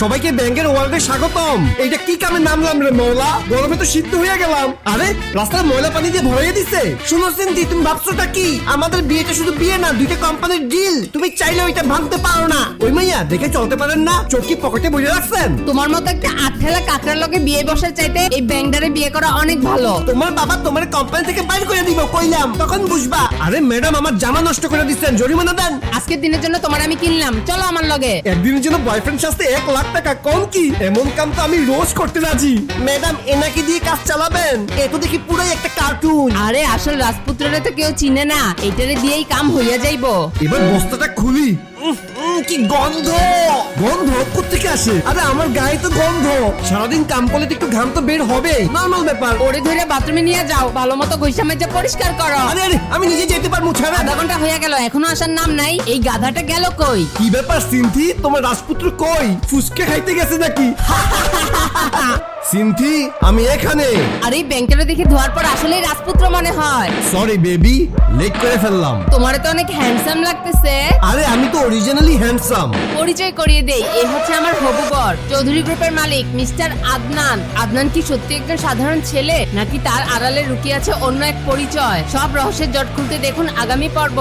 সবাইকে ব্যাংকের ওয়ার্ল্ডে স্বাগতম। এইটা কি কামে নামলাম রে মৌলা? গরমে তো সিদ্ধ হয়ে গেলাম। আরে রাস্তায় ময়লা পানি দিয়ে ভরাইয়ে দিছে। শুনো সিন্তি তুমি ভাবছোটা কি? আমাদের বিয়েটা শুধু বিয়ে না দুইটা কোম্পানির ডিল তুমি চাইলে ওইটা ভাঙতে পারো না। ওই মাইয়া দেখে চলতে পারেন না চোখি পকেটে বুঝে রাখছেন? তোমার মতো একটা আঠেলা কাকড়ার লগে বিয়ে বসার চাইতে এই ব্যাংকদারে বিয়ে করা অনেক ভালো। তোমার বাবা তোমার কোম্পানি থেকে বাইর করে দিব কইলাম। তখন বুঝবা। আরে ম্যাডাম আমার জামা নষ্ট করে দিচ্ছেন জরিমানা দেন। আজকের দিনের জন্য তোমার আমি কিনলাম। চলো আমার লগে। একদিনের জন্য বয়ফ্রেন্ড সাথে এক লাখ টাকা কম কি? এমন কাম তো আমি রোজ করতে রাজি। ম্যাডাম এনাকে দিয়ে কাজ চালাবেন? এ তো দেখি পুরাই একটা কার্টুন আরে আসল রাজপুত্ররে তো কেউ চিনে না। এটারে দিয়েই কাম হইয়া যাইবো। এবার বস্তাটা খুলি। উফ, কি গন্ধ? গন্ধ কোথেকে আসে? আরে আমার গায়ে তো গন্ধ। সারাদিন কাম করলে তো একটু ঘাম তো বের হবে। নর্মাল ব্যাপার। ওরে ধরে বাথরুমে নিয়ে যাও ভালো মতো গৈসা মেজে পরিষ্কার করো। আরে আরে আমি নিজে যেতে পারব ছাড়া। আধা ঘণ্টা হয়ে গেল এখনও আসার নাম নাই। এই গাধাটা গেল কই? কি ব্যাপার সিন্থি? তোমার রাজপুত্র কই? ফুসকে খাইতে গেছে নাকি? সিনথি আমি এখানে। আর এই ব্যাংকটারে দেখে ধোয়ার পর আসলেই রাজপুত্র মনে হয়। সরি বেবি লেট করে ফেললাম। তোমারে তো অনেক হ্যান্ডসাম লাগতেছে। আরে আমি তো অরিজিনালি হ্যান্ডসাম পরিচয় করিয়ে দেই এ হচ্ছে আমার হবু বর চৌধুরী গ্রুপের মালিক মিস্টার আদনান। আদনান কি সত্যি একজন সাধারণ ছেলে নাকি তার আড়ালে লুকিয়ে আছে অন্য এক পরিচয়? সব রহস্যের জট খুলতে দেখুন আগামী পর্ব।